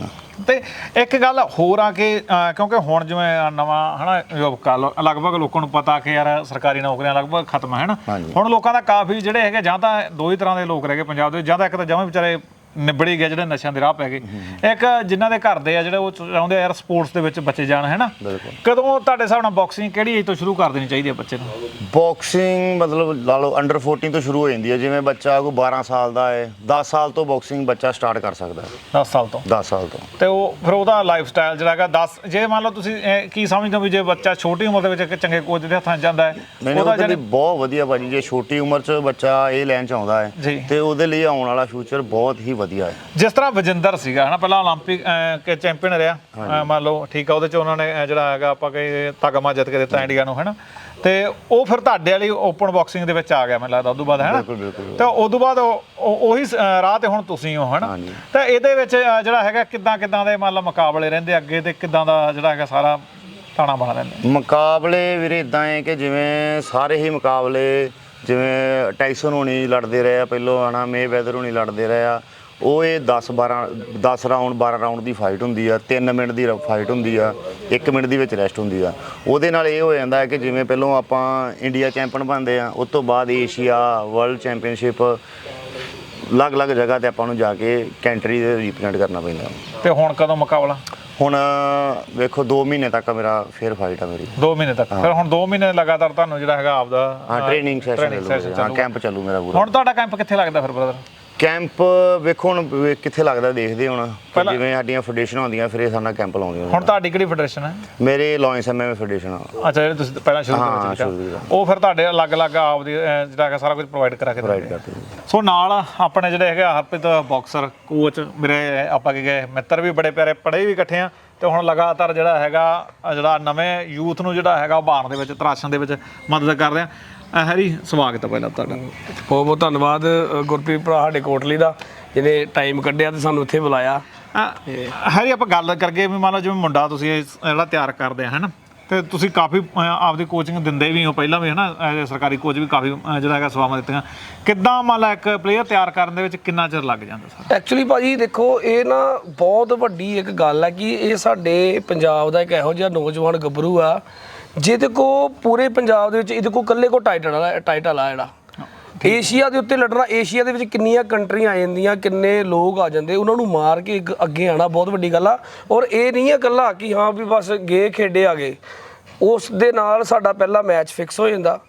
ਤੇ ਇੱਕ ਗੱਲ ਹੋਰ ਆ ਕਿ ਕਿਉਂਕਿ ਹੁਣ ਜਿਵੇਂ ਨਵਾਂ ਹਨਾ ਯੁਵਕਾ ਲੋ- ਲਗਭਗ ਲੋਕਾਂ ਨੂੰ ਪਤਾ ਕਿ ਯਾਰ ਸਰਕਾਰੀ ਨੌਕਰੀਆਂ ਲਗਭਗ ਖਤਮ ਹੈ ਹਨਾ। ਹਾਂਜੀ। ਹੁਣ ਲੋਕਾਂ ਦਾ ਕਾਫੀ ਜਿਹੜੇ ਹੈਗੇ ਜਾਂ ਤਾਂ ਦੋ ਹੀ ਤਰ੍ਹਾਂ ਦੇ ਲੋਕ ਰਹਿ ਗਏ ਪੰਜਾਬ ਦੇ ਜਾਂ ਤਾਂ ਇੱਕ ਤਾਂ ਜਮਾਂ ਵਿਚਾਰੇ ਨਿਬੜੀ ਗਏ ਜਿਹੜੇ ਨਸ਼ਿਆਂ ਦੇ ਰਾਹ ਪੈ ਗਏ। ਇੱਕ ਜਿਨ੍ਹਾਂ ਦੇ ਘਰ ਦੇ ਆ ਜਿਹੜੇ ਉਹ ਚਾਹੁੰਦੇ ਆ ਯਾਰ ਸਪੋਰਟਸ ਦੇ ਵਿੱਚ ਬੱਚੇ ਜਾਣ ਹੈ ਨਾ? ਬਿਲਕੁਲ। ਕਦੋਂ ਤੁਹਾਡੇ ਹਿਸਾਬ ਨਾਲ ਬਾਕਸਿੰਗ ਕਿਹੜੀ ਏਜ ਤੋਂ ਸ਼ੁਰੂ ਕਰ ਦੇਣੀ ਚਾਹੀਦੀ ਹੈ ਬੱਚੇ ਨੂੰ? ਬਾਕਸਿੰਗ ਮਤਲਬ ਲਾ ਲਓ ਅੰਡਰ 14 ਤੋਂ ਸ਼ੁਰੂ ਹੋ ਜਾਂਦੀ ਹੈ ਜਿਵੇਂ ਬੱਚਾ ਕੋਈ 12 ਸਾਲ ਦਾ ਹੈ 10 ਸਾਲ ਤੋਂ ਬਾਕਸਿੰਗ ਬੱਚਾ ਸਟਾਰਟ ਕਰ ਸਕਦਾ ਹੈ। 10 ਸਾਲ ਤੋਂ। 10 ਸਾਲ ਤੋਂ। ਤੇ ਉਹ ਫਿਰ ਉਹਦਾ ਲਾਈਫ ਸਟਾਈਲ ਜਿਹੜਾ ਹੈਗਾ 10 ਜੇ ਮੰਨ ਲਓ ਤੁਸੀਂ ਕੀ ਸਮਝਦੇ ਹੋ ਵੀ ਜੇ ਬੱਚਾ ਛੋਟੀ ਉਮਰ ਦੇ ਵਿੱਚ ਇੱਕ ਚੰਗੇ ਕੋਚ ਦੇ ਹੱਥਾਂ ਜਾਂਦਾ ਹੈ ਉਹਦਾ ਜਾਨੀ ਬਹੁਤ ਵਧੀਆ ਭਾਜੀ ਜੇ ਛੋਟੀ ਉਮਰ 'ਚ ਬੱਚਾ ਇਹ ਲੈਣ ਚ ਆਉਂਦਾ। ਹੈ ਤੇ ਉਹਦੇ ਲਈ ਆਉਣ ਵਾਲਾ ਫਿਊਚਰ ਬਹੁਤ ਹੀ ਵਧੀਆ ਹੈ ਜਿਸ ਤਰ੍ਹਾਂ ਵਜਿੰਦਰ ਸੀਗਾ ਹਨਾ ਪਹਿਲਾਂ 올림픽 ਕੇ ਚੈਂਪੀਅਨ ਰਿਹਾ ਅਹ ਮੰਨ ਲਓ ਠੀਕ ਆ ਉਹਦੇ ਚ ਉਹਨਾਂ ਨੇ ਅਹ ਜਿਹੜਾ ਹੈਗਾ ਆਪਾਂ ਕਹੇ ਤਗਮਾ ਜਿੱਤ ਕੇ ਦਿੱਤਾ ਇੰਡੀਆ ਨੂੰ ਹਨਾ ਤੇ ਉਹ ਫਿਰ ਤੁਹਾਡੇ ਵਾਲੀ ਓਪਨ ਬਾਕਸਿੰਗ ਦੇ ਵਿੱਚ ਆ ਗਿਆ ਮੈਨੂੰ ਲੱਗਦਾ ਉਦੋਂ ਬਾਅਦ ਹਨਾ ਬਿਲਕੁਲ, ਬਿਲਕੁਲ। ਤੇ ਉਦੋਂ ਬਾਅਦ ਉਹ- ਉਹ- ਉਹੀ ਸ- ਅਹ ਰਾਹ ਤੇ ਹੁਣ ਤੁਸੀਂ ਹੋ ਹਨਾ ਹਾਂਜੀ। ਤਾਂ ਇਹਦੇ ਵਿੱਚ ਅਹ ਜਿਹੜਾ ਹੈਗਾ ਕਿੱਦਾਂ ਕਿੱਦਾਂ ਦੇ ਮੰਨ ਲਓ ਮੁਕਾਬਲੇ ਰਹਿੰਦੇ ਅੱਗੇ ਤੇ ਕਿੱਦਾਂ ਦਾ ਜਿਹੜਾ ਹੈਗਾ ਸਾਰਾ ਤਾਣਾ ਬਣਾ ਰਹਿੰਦੇ ਮੁਕਾਬਲੇ ਵੀਰੇ ਇਦਾਂ ਹੈ ਕਿ ਜਿਵੇਂ ਸਾਰੇ ਹੀ ਮੁਕਾਬਲੇ ਜਿਵੇਂ ਟਾਈਸਨ ਹੋਣੀ ਲੜਦੇ ਰਹੇ ਆ ਪਹਿਲੋਂ ਆਣਾ ਮੇ ਵੈਦਰ ਹੋਣੀ ਲੜਦੇ ਰਹੇ ਆ ਉਹ ਇਹ 10 12 10 ਰਾਉਂਡ 12 ਰਾਉਂਡ ਦੀ ਫਾਈਟ ਹੁੰਦੀ ਆ 3 ਮਿੰਟ ਦੀ ਫਾਈਟ ਹੁੰਦੀ ਆ 1 ਮਿੰਟ ਦੀ ਵਿੱਚ ਰੈਸਟ ਹੁੰਦੀ ਆ। ਉਹਦੇ ਨਾਲ ਇਹ ਹੋ ਜਾਂਦਾ ਹੈ ਕਿ ਜਿਵੇਂ ਪਹਿਲੋਂ ਆਪਾਂ ਇੰਡੀਆ ਚੈਂਪੀਅਨ ਬਣਦੇ ਆ ਉਸ ਤੋਂ ਬਾਅਦ ਏਸ਼ੀਆ ਵਰਲਡ ਚੈਂਪੀਅਨਸ਼ਿਪ ਅਲੱਗ-ਅਲੱਗ ਜਗ੍ਹਾ ਤੇ ਆਪਾਂ ਨੂੰ ਜਾ ਕੇ ਕੰਟਰੀ ਦੇ ਰਿਪਰੈਜ਼ੈਂਟ ਕਰਨਾ ਪੈਂਦਾ। ਤੇ ਹੁਣ ਕਦੋਂ ਮੁਕਾਬਲਾ? ਹੁਣ ਵੇਖੋ 2 ਮਹੀਨੇ ਤੱਕ ਮੇਰਾ ਫੇਰ ਫਾਈਟ ਆ ਮੇਰੀ। 2 ਮਹੀਨੇ ਤੱਕ। ਫਿਰ ਹੁਣ 2 ਮਹੀਨੇ ਲਗਾਤਾਰ ਤੁਹਾਨੂੰ ਜਿਹੜਾ ਹੈਗਾ ਆਪਦਾ ਹਾਂ ਟ੍ਰੇਨਿੰਗ ਸੈਸ਼ਨ ਹਾਂ। ਕੈਂਪ ਚੱਲੂ ਮੇਰਾ ਪੂਰਾ। ਹੁਣ ਤੁਹਾਡਾ ਕੈਂਪ ਕਿੱਥੇ ਲੱਗਦਾ ਫਿਰ ਬ੍ਰਦਰ ਕੈਂਪ ਵੇਖੋ ਹੁਣ ਵੀ ਕਿੱਥੇ ਲੱਗਦਾ ਦੇਖਦੇ ਹੁਣ। ਪਹਿਲਾਂ- ਜਿਵੇਂ ਸਾਡੀਆਂ ਫੈਡਰੇਸ਼ਨਾਂ ਹੁੰਦੀਆਂ ਫਿਰ ਇਹ ਸਾਡਾ ਕੈਂਪ ਲਾਉਂਦੀਆਂ ਹੁਣ ਤੁਹਾਡੀ ਕਿਹੜੀ ਫੈਡਰੇਸ਼ਨ ਹੈ? ਮੇਰੇ ਲਾਇੰਸ ਐਮਐਮ ਫੈਡਰੇਸ਼ਨ ਆ। ਅੱਛਾ ਜਿਹੜੇ ਤੁਸੀਂ ਪਹਿਲਾਂ ਸ਼ੁਰੂ ਹਾਂ, ਸ਼ੁਰੂ ਕੀਤਾ। ਉਹ ਫਿਰ ਤੁਹਾਡੇ ਅਲੱਗ-ਅਲੱਗ ਆਪਦੀ ਅਹ, ਜਿਹੜਾ ਹੈਗਾ ਸਾਰਾ ਕੁਝ ਪ੍ਰੋਵਾਈਡ ਕਰਾ ਕੇ ਦਿੰਦੇ ਆ। ਕਰਦੇ ਸੋ ਨਾਲ ਆਪਣੇ ਜਿਹੜੇ ਹੈਗੇ ਆ ਹਰਪ੍ਰੀਤ ਬਾਕਸਰ ਕੋਚ ਮੇਰੇ ਆਪਾਂ ਕੀ ਗਏ ਮਿੱਤਰ ਵੀ ਬੜੇ ਪਿਆਰੇ ਪੜ੍ਹੇ ਵੀ ਇਕੱਠੇ ਆ। ਤੇ ਹੁਣ ਲਗਾਤਾਰ ਜਿਹੜਾ ਹੈਗਾ ਜਿਹੜਾ ਨਵੇਂ ਯੂਥ ਨੂੰ ਜਿਹੜਾ ਹੈਗਾ ਉਭਾਰਨ ਦੇ ਵਿੱਚ ਤਰਾਸ਼ਣ ਦੇ ਵਿੱਚ ਮਦਦ ਕਰ ਰਹੇ ਹੈਰੀ ਸਵਾਗਤ ਹੈ ਪਹਿਲਾਂ ਤੁਹਾਡਾ। ਬਹੁਤ ਬਹੁਤ ਧੰਨਵਾਦ ਗੁਰਪ੍ਰੀਤ ਭਰਾ ਸਾਡੇ ਕੋਟਲੀ ਦਾ ਜਿਹਨੇ ਟਾਈਮ ਕੱਢਿਆ ਤੇ ਸਾਨੂੰ ਇੱਥੇ ਬੁਲਾਇਆ। ਹੈਰੀ ਆਪਾਂ ਗੱਲ ਕਰਕੇ ਵੀ ਮੰਨ ਲਓ ਜਿਵੇਂ ਮੁੰਡਾ ਤੁਸੀਂ ਜਿਹੜਾ ਤਿਆਰ ਕਰਦੇ ਆ ਹੈਨਾ? ਤੇ ਤੁਸੀਂ ਕਾਫੀ ਆਪਦੀ ਕੋਚਿੰਗ ਦਿੰਦੇ ਵੀ ਹੋ ਪਹਿਲਾਂ ਵੀ ਹੈਨਾ ਐਜ਼ ਸਰਕਾਰੀ ਕੋਚ ਵੀ ਕਾਫੀ ਜਿਹੜਾ ਹੈਗਾ ਸੇਵਾਵਾਂ ਦਿੱਤੀਆਂ। ਕਿੱਦਾਂ ਮੰਨ ਲਾ ਇੱਕ ਪਲੇਅਰ ਤਿਆਰ ਕਰਨ ਦੇ ਵਿੱਚ ਕਿੰਨਾ ਚਿਰ ਲੱਗ ਜਾਂਦਾ ਸਰ? ਐਕਚੁਅਲੀ ਭਾਜੀ ਦੇਖੋ ਇਹ ਨਾ ਬਹੁਤ ਵੱਡੀ ਇੱਕ ਗੱਲ ਹੈ ਕਿ ਇਹ ਸਾਡੇ ਪੰਜਾਬ ਦਾ ਇੱਕ ਇਹੋ ਜਿਹਾ ਨੌਜਵਾਨ ਗੱਭਰੂ ਆ ਜਿਹਦੇ ਕੋ ਪੂਰੇ ਪੰਜਾਬ ਦੇ ਵਿੱਚ ਇਹਦੇ ਕੋ ਇਕੱਲੇ ਕੋ ਟਾਈਟਲ ਆ ਟਾਈਟਲ ਆ ਜਿਹੜਾ। ਏਸ਼ੀਆ ਦੇ ਉੱਤੇ ਲੜਨਾ ਏਸ਼ੀਆ ਦੇ ਵਿੱਚ ਕਿੰਨੀਆਂ ਕੰਟਰੀਆਂ ਆ ਜਾਂਦੀਆਂ ਕਿੰਨੇ ਲੋਕ ਆ ਜਾਂਦੇ ਉਹਨਾਂ ਨੂੰ ਮਾਰ ਕੇ ਅੱਗ- ਅੱਗੇ ਆਣਾ ਬਹੁਤ ਵੱਡੀ ਗੱਲ ਆ। ਔਰ ਇਹ ਨਹੀਂ ਹੈ ਇਕੱਲਾ ਕਿ ਹਾਂ ਵੀ ਬਸ ਗਏ ਖੇਡੇ ਆ ਗਏ। ਉਸ ਦੇ ਨਾਲ ਸਾਡਾ ਪਹਿਲਾ ਮੈਚ ਫਿਕਸ ਹੋ ਜਾਂਦਾ।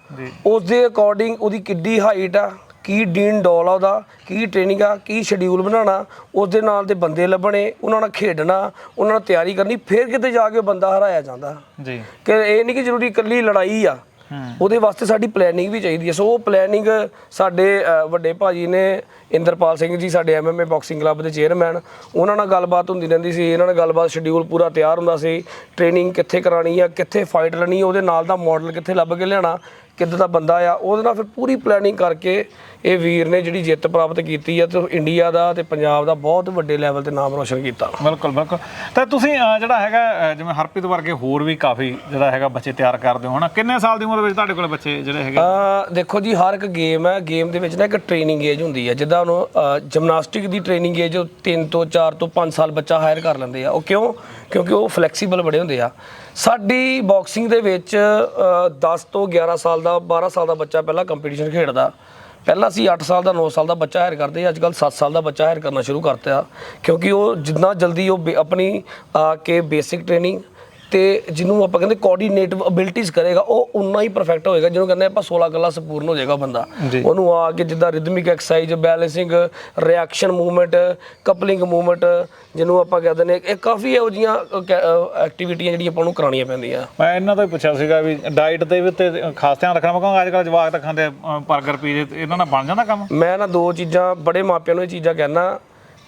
ਉਸ ਦੇ ਅਕੋਰਡਿੰਗ ਉਹਦੀ ਕਿੱਡੀ ਹਾਈਟ ਆ ਕੀ ਡੀਨ ਡੋਲ ਆ ਉਹਦਾ ਕੀ ਟ੍ਰੇਨਿੰਗ ਆ ਕੀ ਸ਼ਡਿਊਲ ਬਣਾਉਣਾ ਉਸ ਦੇ ਨਾਲ ਦੇ ਬੰਦੇ ਲੱਭਣੇ ਉਹਨਾਂ ਨਾਲ ਖੇਡਣਾ ਉਹਨਾਂ ਨਾਲ ਤਿਆਰੀ ਕਰਨੀ ਫਿਰ ਕਿਤੇ ਜਾ ਕੇ ਬੰਦਾ ਹਰਾਇਆ ਜਾਂਦਾ। ਜੀ। ਕਿ ਇਹ ਨਹੀਂ ਕਿ ਜ਼ਰੂਰੀ ਇਕੱਲੀ ਲੜਾਈ ਆ। ਉਹਦੇ ਵਾਸਤੇ ਸਾਡੀ ਪਲੈਨਿੰਗ ਵੀ ਚਾਹੀਦੀ ਹੈ ਸੋ ਉਹ ਪਲੈਨਿੰਗ ਸਾਡੇ ਵੱਡੇ ਭਾਜੀ ਨੇ ਇੰਦਰਪਾਲ ਸਿੰਘ ਜੀ ਸਾਡੇ ਐਮਐਮਏ ਬਾਕਸਿੰਗ ਕਲੱਬ ਦੇ ਚੇਅਰਮੈਨ ਉਹਨਾਂ ਨਾਲ ਗੱਲਬਾਤ ਹੁੰਦੀ ਰਹਿੰਦੀ ਸੀ, ਇਹਨਾਂ ਨਾਲ ਗੱਲਬਾਤ ਸ਼ਡਿਊਲ ਪੂਰਾ ਤਿਆਰ ਹੁੰਦਾ ਸੀ ਟ੍ਰੇਨਿੰਗ ਕਿੱਥੇ ਕਰਾਣੀ ਆ, ਕਿੱਥੇ ਫਾਈਟ ਲੈਣੀ ਆ, ਉਹਦੇ ਨਾਲ ਦਾ ਮਾਡਲ ਕਿੱਥੇ ਲੱਭ ਕੇ ਲਿਆਣਾ ਕਿੱਦਾਂ ਦਾ ਬੰਦਾ ਆ ਉਹਦੇ ਨਾਲ ਫਿਰ ਪੂਰੀ ਪਲੈਨਿੰਗ ਕਰਕੇ ਇਹ ਵੀਰ ਨੇ ਜਿਹੜੀ ਜਿੱਤ ਪ੍ਰਾਪਤ ਕੀਤੀ ਆ ਤੇ ਇੰਡੀਆ ਦਾ ਤੇ ਪੰਜਾਬ ਦਾ ਬਹੁਤ ਵੱਡੇ ਲੈਵਲ ਤੇ ਨਾਮ ਰੋਸ਼ਨ ਕੀਤਾ। ਬਿਲਕੁਲ ਬਿਲਕੁਲ। ਤਾਂ ਤੁਸੀਂ ਜਿਹੜਾ ਹੈਗਾ ਜਿਵੇਂ ਹਰਪ੍ਰੀਤ ਵਰਗੇ ਹੋਰ ਵੀ ਕਾਫੀ ਜਿਹੜਾ ਹੈਗਾ ਬੱਚੇ ਤਿਆਰ ਕਰਦੇ ਹੋ ਹਨਾ ਕਿੰਨੇ ਸਾਲ ਦੀ ਉਮਰ ਵਿੱਚ ਤੁਹਾਡੇ ਕੋਲ ਬੱਚੇ ਜਿਹੜੇ ਹੈਗੇ? ਆ ਦੇਖੋ ਜੀ ਹਰ ਇੱਕ ਗੇਮ ਹੈ ਗੇਮ ਦੇ ਵਿੱਚ ਨਾ ਇੱਕ ਟ੍ਰੇਨਿੰਗ ਏਜ ਹੁੰਦੀ ਹੈ ਜਿੱਦਾਂ ਉਹਨੂੰ ਜਿਮਨਾਸਟਿਕ ਦੀ ਟ੍ਰੇਨਿੰਗ ਏਜ 3 ਤੋਂ 4 ਤੋਂ 5 ਸਾਲ ਬੱਚਾ ਹਾਇਰ ਕਰ ਲੈਂਦੇ ਆ। ਉਹ ਕਿਉਂ? ਕਿਉਂਕਿ ਉਹ ਫਲੈਕਸੀਬਲ ਬੜੇ ਹੁੰਦੇ ਆ। ਸਾਡੀ ਬਾਕਸਿੰਗ ਦੇ ਵਿੱਚ ਅ, 10 ਤੋਂ 11 ਸਾਲ ਦਾ 12 ਸਾਲ ਦਾ ਬੱਚਾ ਪਹਿਲਾਂ ਕੰਪੀਟੀਸ਼ਨ ਖੇਡਦਾ। ਪਹਿਲਾਂ ਅਸੀਂ 8 ਸਾਲ ਦਾ 9 ਸਾਲ ਦਾ ਬੱਚਾ ਹਾਇਰ ਕਰਦੇ ਅੱਜ ਕੱਲ 7 ਸਾਲ ਦਾ ਬੱਚਾ ਹਾਇਰ ਕਰਨਾ ਸ਼ੁਰੂ ਕਰਤਾ। ਕਿਉਂਕਿ ਉਹ ਜਿੰਨਾ ਜਲਦੀ ਉਹ ਬੇ- ਆਪਣੀ, ਆ, ਕੇ ਬੇਸਿਕ ਟ੍ਰੇਨਿੰਗ ਤੇ ਜਿਹਨੂੰ ਆਪਾਂ ਕਹਿੰਦੇ ਕੋਆਰਡੀਨੇਟਿਵ ਅਬਿਲਿਟੀਜ਼ ਕਰੇਗਾ ਉਹ ਉਨਾ ਹੀ ਪਰਫੈਕਟ ਹੋਏਗਾ ਜਿਹਨੂੰ ਕਹਿੰਦੇ ਆਪਾਂ 16 ਗੱਲਾਂ ਸੰਪੂਰਨ ਹੋ ਜਾਏਗਾ ਬੰਦਾ। ਉਹਨੂੰ ਆ ਕੇ ਜਿੱਦਾਂ rhythmic exercise balancing reaction movement coupling movement ਜਿਹਨੂੰ ਆਪਾਂ ਕਹਿੰਦੇ ਨੇ ਇਹ ਕਾਫੀ ਇਹੋ ਜੀਆਂ ਐਕਟੀਵਿਟੀਆਂ ਜਿਹੜੀਆਂ ਆਪਾਂ ਨੂੰ ਕਰਾਉਣੀਆਂ ਪੈਂਦੀਆਂ। ਮੈਂ ਇਹਨਾਂ ਤੋਂ ਹੀ ਪੁੱਛਿਆ ਸੀਗਾ ਵੀ ਡਾਈਟ ਦੇ ਵੀ ਤੇ ਖਾਸ ਧਿਆਨ ਰੱਖਣਾ ਮੈਂ ਕਹਾਂਗਾ ਅੱਜ ਕੱਲ੍ਹ ਜਵਾਕ ਤਾਂ ਖਾਂਦੇ 버ਗਰ ਪੀਜ਼ੇ ਇਹਨਾਂ ਨਾਲ ਬਣ ਜਾਂਦਾ ਕੰਮ? ਮੈਂ ਨਾ ਦੋ ਚੀਜ਼ਾਂ ਬੜੇ ਮਾਪਿਆਂ ਨੂੰ ਇਹ ਚੀਜ਼ਾਂ ਕਹਿਣਾ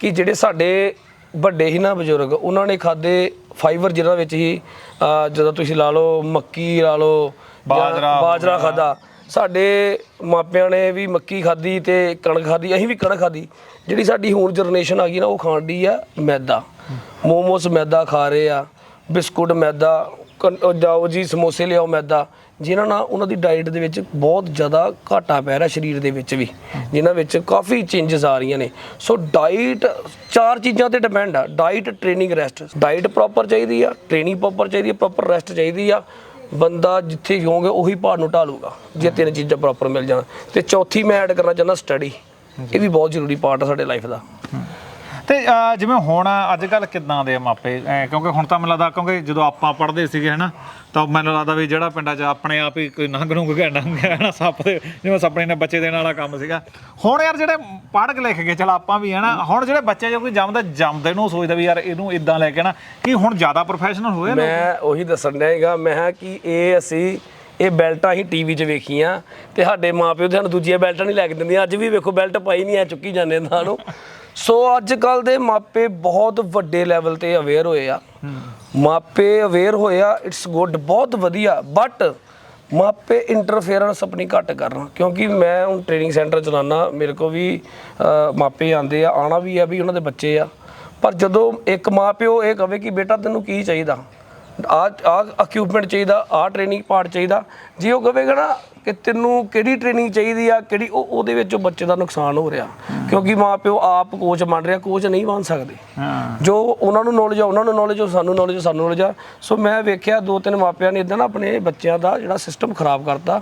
ਕਿ ਜਿਹੜੇ ਸਾਡੇ ਵੱਡੇ ਹੀ ਨਾ ਬਜ਼ੁਰਗ ਉਹਨਾਂ ਨੇ ਖਾਦੇ ਫਾਈਬਰ ਜਿਹਨਾਂ ਵਿੱਚ ਹੀ ਅਹ, ਜਦੋਂ ਤੁਸੀਂ ਲਾ ਲਓ ਮੱਕੀ ਲਾ ਲਓ ਜਾਂ ਬਾਜਰਾ ਬਾਜਰਾ ਖਾਦਾ ਸਾਡੇ ਮਾਪਿਆਂ ਨੇ ਵੀ ਮੱਕੀ ਖਾਦੀ ਤੇ ਕਣਕ ਖਾਦੀ ਅਸੀਂ ਵੀ ਕਣਕ ਖਾਦੀ ਜਿਹੜੀ ਸਾਡੀ ਹੁਣ ਜਨਰੇਸ਼ਨ ਆ ਗਈ ਨਾ ਉਹ ਖਾਣ ਦੀ ਆ ਮੈਦਾ। ਮੋਮੋਸ ਮੈਦਾ ਖਾ ਰਹੇ ਆ ਬਿਸਕੁਟ ਮੈਦਾ ਕਨ- ਉਹ ਜਾਓ ਜੀ ਸਮੋਸੇ ਲਿਆਓ ਮੈਦਾ। ਜਿਨ੍ਹਾਂ ਨਾਲ ਉਹਨਾਂ ਦੀ ਡਾਈਟ ਦੇ ਵਿੱਚ ਬਹੁਤ ਜ਼ਿਆਦਾ ਘਾਟਾ ਪੈ ਰਿਹਾ ਸਰੀਰ ਦੇ ਵਿੱਚ ਵੀ, ਜਿਨ੍ਹਾਂ ਵਿੱਚ ਕਾਫੀ ਚੇਂਜਸ ਆ ਰਹੀਆਂ ਨੇ। ਸੋ ਡਾਈਟ ਚਾਰ ਚੀਜ਼ਾਂ ਤੇ ਡਿਪੈਂਡ ਆ। Diet training rest diet proper ਚਾਹੀਦੀ ਆ ਟ੍ਰੇਨਿੰਗ ਪ੍ਰੋਪਰ ਚਾਹੀਦੀ ਆ ਪ੍ਰੋਪਰ ਰੈਸਟ ਚਾਹੀਦੀ ਆ। ਬੰਦਾ ਜਿੱਥੇ ਹੋਗੇ ਉਹੀ ਪਹਾੜ ਨੂੰ ਢਾਲੂਗਾ, ਜੇ ਤਿੰਨ ਚੀਜ਼ਾਂ ਪ੍ਰੋਪਰ ਮਿਲ ਜਾਣ। ਤੇ ਚੌਥੀ ਮੈਂ ਐਡ ਕਰਨਾ ਚਾਹੁੰਦਾ ਸਟੱਡੀ ਇਹ ਵੀ ਬਹੁਤ ਜ਼ਰੂਰੀ ਪਾਰਟ ਆ ਸਾਡੇ ਲਾਈਫ ਦਾ। ਤੇ ਅਹ, ਜਿਵੇਂ ਹੁਣ ਅੱਜ ਕੱਲ ਕਿਦਾਂ ਦੇ ਆ ਮਾਪੇ? ਐਂ ਕਿਉਂਕਿ ਹੁਣ ਤਾਂ ਮੈਨੂੰ ਲੱਗਦਾ ਕਿਉਂਕਿ ਜਦੋਂ ਆਪਾਂ ਪੜ੍ਹਦੇ ਸੀਗੇ ਹਨਾ ਤਾਂ ਮੈਨੂੰ ਲੱਗਦਾ ਵੀ ਜਿਹੜਾ ਪਿੰਡਾਂ 'ਚ ਆਪਣੇ ਆਪ ਹੀ ਕੋਈ ਨੰਗ ਨੂੰ ਗਿਆ ਨਾ ਸੱਪ ਦੇ ਜਿਵੇਂ ਸੱਪਣੇ ਨੇ ਬੱਚੇ ਦੇਣ ਵਾਲਾ ਕੰਮ ਸੀਗਾ। ਹੁਣ ਯਾਰ ਜਿਹੜੇ ਪੜ੍ਹ ਕੇ ਲਿਖ ਗਏ ਚਲ ਆਪਾਂ ਵੀ ਹਨਾ ਹੁਣ ਜਿਹੜੇ ਬੱਚੇ ਜੋ ਕੋਈ ਜੰਮਦਾ ਜੰਮਦੇ ਨੂੰ ਸੋਚਦਾ ਵੀ ਯਾਰ ਇਹਨੂੰ ਇਦਾਂ ਲੈ ਕੇ ਨਾ ਕੀ ਹੁਣ ਜ਼ਿਆਦਾ ਪ੍ਰੋਫੈਸ਼ਨਲ ਹੋਏ ਨੇ ਮੈਂ ਉਹੀ ਦੱਸਣ ਡਿਆਗਾ ਮੈਂ ਕਿਹਾ ਕਿ ਇਹ ਅਸੀਂ ਇਹ ਬੈਲਟਾਂ ਹੀ ਟੀਵੀ 'ਚ ਵੇਖੀਆਂ ਤੇ ਸਾਡੇ ਮਾਪਿਓ ਤੇ ਸਾਨੂੰ ਦੂਜੀਆਂ ਬੈਲਟਾਂ ਨਹੀਂ ਲੈ ਕੇ ਦਿੰਦੀਆਂ। ਅੱਜ ਵੀ ਵੇਖੋ ਬੈਲਟ ਪਾਈ ਨਹੀਂ ਐ ਚੁੱਕੀ ਜਾਂਦੇ ਇਹਨਾਂ ਨੂੰ ਸੋ ਅੱਜ ਕੱਲ ਦੇ ਮਾਪੇ ਬਹੁਤ ਵੱਡੇ ਲੈਵਲ ਤੇ ਅਵੇਅਰ ਹੋਏ ਆ। ਮਾਪੇ ਅਵੇਅਰ ਹੋਏ ਆ ਇਟਸ ਗੁੱਡ ਬਹੁਤ ਵਧੀਆ। ਬਟ ਮਾਪੇ ਇੰਟਰਫੇਰੈਂਸ ਆਪਣੀ ਘੱਟ ਕਰਨਾ। ਕਿਉਂਕਿ ਮੈਂ ਹੁਣ ਟ੍ਰੇਨਿੰਗ ਸੈਂਟਰ ਚਲਾਉਣਾ ਮੇਰੇ ਕੋ ਵੀ ਮਾਪੇ ਆਂਦੇ ਆ ਆਣਾ ਵੀ ਆ ਵੀ ਉਹਨਾਂ ਦੇ ਬੱਚੇ ਆ। ਪਰ ਜਦੋਂ ਇੱਕ ਮਾਪਿਓ ਇਹ ਕਵੇ ਕਿ ਬੇਟਾ ਤੈਨੂੰ ਕੀ ਚਾਹੀਦਾ? ਆ ਆ ਇਕਵਿਪਮੈਂਟ ਚਾਹੀਦਾ ਆ ਟ੍ਰੇਨਿੰਗ ਪਾਰਟ ਚਾਹੀਦਾ। ਜੇ ਉਹ ਕਹੇਗਾ ਨਾ ਕਿ ਤੈਨੂੰ ਕਿਹੜੀ ਟ੍ਰੇਨਿੰਗ ਚਾਹੀਦੀ ਆ ਕਿਹੜੀ ਉਹ ਉਹਦੇ ਵਿੱਚ ਬੱਚੇ ਦਾ ਨੁਕਸਾਨ ਹੋ ਰਿਹਾ। ਕਿਉਂਕਿ ਮਾਪਿਓ ਆਪ ਕੋਚ ਬਣ ਰਿਹਾ ਕੋਚ ਨਹੀਂ ਬਣ ਸਕਦੇ। ਜੋ ਉਹਨਾਂ ਨੂੰ ਨੌਲੇਜ ਆ ਉਹਨਾਂ ਨੂੰ ਨੌਲੇਜ ਆ ਸਾਨੂੰ ਨੌਲੇਜ ਆ ਸਾਨੂੰ ਨੌਲੇਜ ਆ। ਸੋ ਮੈਂ ਵੇਖਿਆ ਦੋ ਤਿੰਨ ਮਾਪਿਆਂ ਨੇ ਇਦਾਂ ਨਾ ਆਪਣੇ ਬੱਚਿਆਂ ਦਾ ਜਿਹੜਾ ਸਿਸਟਮ ਖਰਾਬ ਕਰਤਾ।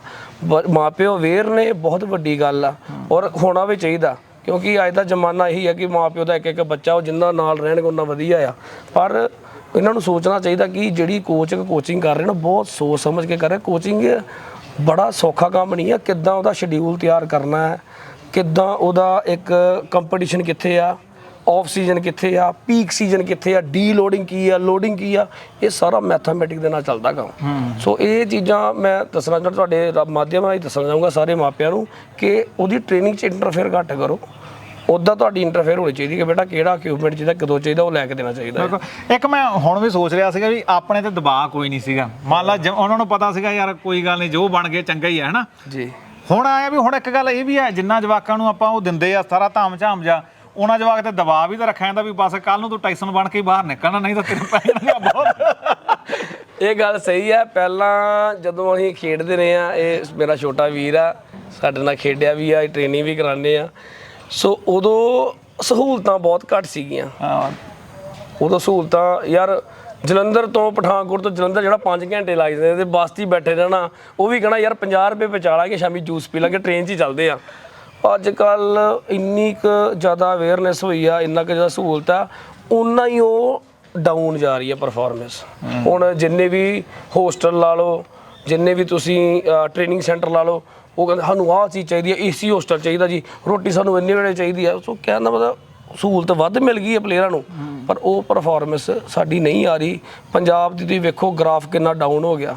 ਮਾਪਿਓ ਅਵੇਅਰ ਨੇ ਬਹੁਤ ਵੱਡੀ ਗੱਲ ਆ। ਔਰ ਹੋਣਾ ਵੀ ਚਾਹੀਦਾ ਕਿਉਂਕਿ ਅੱਜ ਦਾ ਜ਼ਮਾਨਾ ਇਹੀ ਹੈ ਕਿ ਮਾਪਿਓ ਦਾ ਇੱਕ ਇੱਕ ਬੱਚਾ ਉਹ ਜਿੰਨਾ ਨਾਲ ਰਹਿਣਗੇ ਉਹਨਾਂ ਵਧੀਆ ਆ। ਪਰ ਇਹਨਾਂ ਨੂੰ ਸੋਚਣਾ ਚਾਹੀਦਾ ਕਿ ਜਿਹੜੀ ਕੋਚ ਕੋਚਿੰਗ ਕਰ ਰਹੇ ਨੇ ਬਹੁਤ ਸੋਚ ਸਮਝ ਕੇ ਕਰ ਰਹੇ। ਕੋਚਿੰਗ ਬੜਾ ਸੌਖਾ ਕੰਮ ਨਹੀਂ ਆ ਕਿੱਦਾਂ ਉਹਦਾ ਸ਼ਡਿਊਲ ਤਿਆਰ ਕਰਨਾ ਹੈ ਕਿੱਦਾਂ ਉਹਦਾ ਇੱਕ ਕੰਪੀਟੀਸ਼ਨ ਕਿੱਥੇ ਆ ਆਫ ਸੀਜ਼ਨ ਕਿੱਥੇ ਆ ਪੀਕ ਸੀਜ਼ਨ ਕਿੱਥੇ ਆ ਡੀ ਲੋਡਿੰਗ ਕੀ ਆ ਲੋਡਿੰਗ ਕੀ ਆ ਇਹ ਸਾਰਾ ਮੈਥਮੈਟਿਕ ਦੇ ਨਾਲ ਚੱਲਦਾ ਕੰਮ। ਸੋ ਇਹ ਚੀਜ਼ਾਂ ਮੈਂ ਦੱਸਣਾ ਚਾਹੁੰਦਾ ਤੁਹਾਡੇ ਮਾਧਿਅਮ ਰਾਹੀਂ ਦੱਸਣਾ ਚਾਹੂੰਗਾ ਸਾਰੇ ਮਾਪਿਆਂ ਨੂੰ ਕਿ ਉਹਦੀ ਟ੍ਰੇਨਿੰਗ 'ਚ ਇੰਟਰਫੇਅਰ ਘੱਟ ਕਰੋ। ਉੱਦਾਂ ਤੁਹਾਡੀ ਇੰਟਰਫੇਅਰ ਹੋਣੀ ਚਾਹੀਦੀ ਕਿ ਬੇਟਾ ਕਿਹੜਾ ਇਕਵਿਪਮੈਂਟ ਚਾਹੀਦਾ ਕਦੋਂ ਚਾਹੀਦਾ ਉਹ ਲੈ ਕੇ ਦੇਣਾ ਚਾਹੀਦਾ ਹੈ। ਬਿਲਕੁਲ। ਇੱਕ ਮੈਂ ਹੁਣ ਵੀ ਸੋਚ ਰਿਹਾ ਸੀਗਾ ਵੀ ਆਪਣੇ ਤੇ ਦਬਾਅ ਕੋਈ ਨਹੀਂ ਸੀਗਾ ਮੰਨ ਲਾ ਜਿਵੇਂ ਉਹਨਾਂ ਨੂੰ ਪਤਾ ਸੀਗਾ ਯਾਰ ਕੋਈ ਗੱਲ ਨਹੀਂ ਜੋ ਬਣ ਗਏ ਚੰਗਾ ਹੀ ਹੈ ਹਨਾ ਜੀ ਹੁਣ ਆਇਆ ਵੀ ਹੁਣ ਇੱਕ ਗੱਲ ਇਹ ਵੀ ਹੈ ਜਿੰਨਾ ਜਵਾਕਾਂ ਨੂੰ ਆਪਾਂ ਉਹ ਦਿੰਦੇ ਆ ਸਾਰਾ ਧਾਮ ਝਾਮ ਜਾ ਉਹਨਾਂ ਜਵਾਕ ਤੇ ਦਬਾਅ ਵੀ ਤਾਂ ਰੱਖਿਆ ਜਾਂਦਾ ਵੀ ਬਸ ਕੱਲ ਨੂੰ ਤੂੰ ਟਾਈਸਨ ਬਣ ਕੇ ਹੀ ਬਾਹਰ ਨਿਕਲਣਾ ਨਹੀਂ ਤਾਂ ਤੇਰੇ ਪੈ ਜਾਣਗੇ ਬਹੁਤ ਇਹ ਗੱਲ ਸਹੀ ਹੈ ਪਹਿਲਾਂ ਜਦੋਂ ਅਸੀਂ ਖੇਡਦੇ ਰਹੇ ਆ ਇਹ ਮੇਰਾ ਛੋਟਾ ਵੀਰ ਆ ਸਾਡੇ ਨਾਲ ਖੇਡਿਆ ਵੀ ਆ ਟ੍ਰੇਨਿੰਗ ਵੀ ਕਰਾਉਂਦੇ ਆ ਸੋ ਉਦੋਂ ਸਹੂਲਤਾਂ ਬਹੁਤ ਘੱਟ ਸੀਗੀਆਂ। ਹਾਂ, ਉਦੋਂ ਸਹੂਲਤਾਂ ਯਾਰ ਜਲੰਧਰ ਤੋਂ ਪਠਾਨਕੋਟ ਤੋਂ ਜਲੰਧਰ ਜਿਹੜਾ 5 ਘੰਟੇ ਲੱਗ ਜਾਂਦੇ ਤੇ ਬੱਸ 'ਚ ਹੀ ਬੈਠੇ ਰਹਿਣਾ ਉਹ ਵੀ ਕਹਣਾ ਯਾਰ 50 ਰੁਪਏ ਬਚਾ ਲਾਂਗੇ ਸ਼ਾਮੀ ਜੂਸ ਪੀ ਲਾਂਗੇ ਟ੍ਰੇਨ 'ਚ ਹੀ ਚੱਲਦੇ ਆ। ਅੱਜ ਕੱਲ ਇੰਨੀ ਕੁ ਜ਼ਿਆਦਾ ਅਵੇਅਰਨੈਸ ਹੋਈ ਆ ਇੰਨਾ ਕੁ ਜ਼ਿਆਦਾ ਸਹੂਲਤ ਆ ਉਨਾ ਹੀ ਉਹ ਡਾਊਨ ਜਾ ਰਹੀ ਆ ਪਰਫਾਰਮੈਂਸ ਹੁਣ ਜਿੰਨੇ ਵੀ ਹੋਸਟਲ ਲਾ ਲਓ ਜਿੰਨੇ ਵੀ ਤੁਸੀਂ ਟ੍ਰੇਨਿੰਗ ਸੈਂਟਰ ਲਾ ਲਓ ਉਹ ਕਹਿੰਦੇ ਸਾਨੂੰ ਆਹ ਚੀਜ਼ ਚਾਹੀਦੀ ਹੈ ਏਸੀ ਹੋਸਟਲ ਚਾਹੀਦਾ ਜੀ ਰੋਟੀ ਸਾਨੂੰ ਇੰਨੇ ਵੇਲੇ ਚਾਹੀਦੀ ਹੈ। ਸੋ ਕਹਿਣ ਦਾ ਮਤਲਬ ਸਹੂਲਤ ਵੱਧ ਮਿਲ ਗਈ ਹੈ ਪਲੇਅਰਾਂ ਨੂੰ ਪਰ ਉਹ ਪਰਫਾਰਮੈਂਸ ਸਾਡੀ ਨਹੀਂ ਆ ਰਹੀ। ਪੰਜਾਬ ਦੀ ਤੁਸੀਂ ਵੇਖੋ ਗ੍ਰਾਫ ਕਿੰਨਾ ਡਾਊਨ ਹੋ ਗਿਆ।